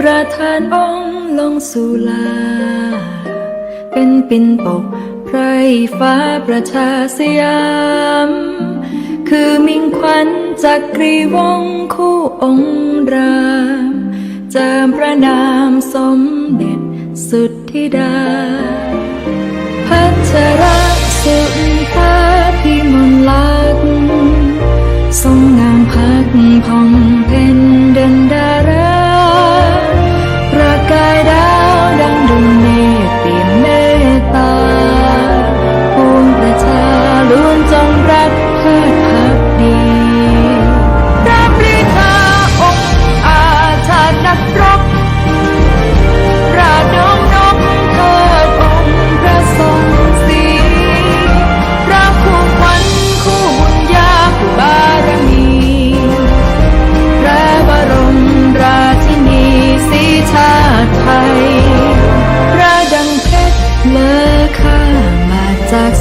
ประธานองค์ลงสุลา เป็นปินปกไพรฟ้าประชาสยาม คือมิ่งขวัญจักรีวงคู่องค์รามจามพระนามสมเด็จสุดธิดา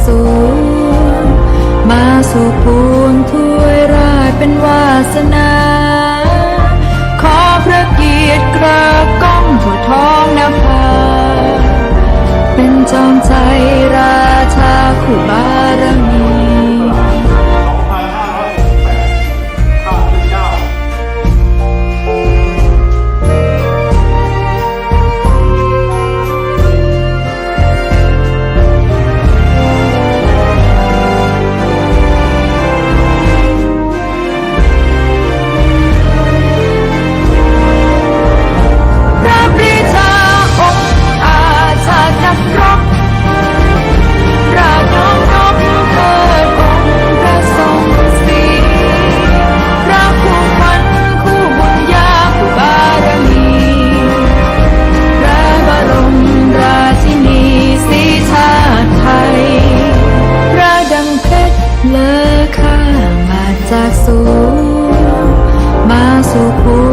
สูง มาสู่ปวงถ้วยราชเป็นวาสนา ขอพระเกียรติกราบก้องทั่วท้องนภาเป็นจอมใจราชาคู่บารมี 走过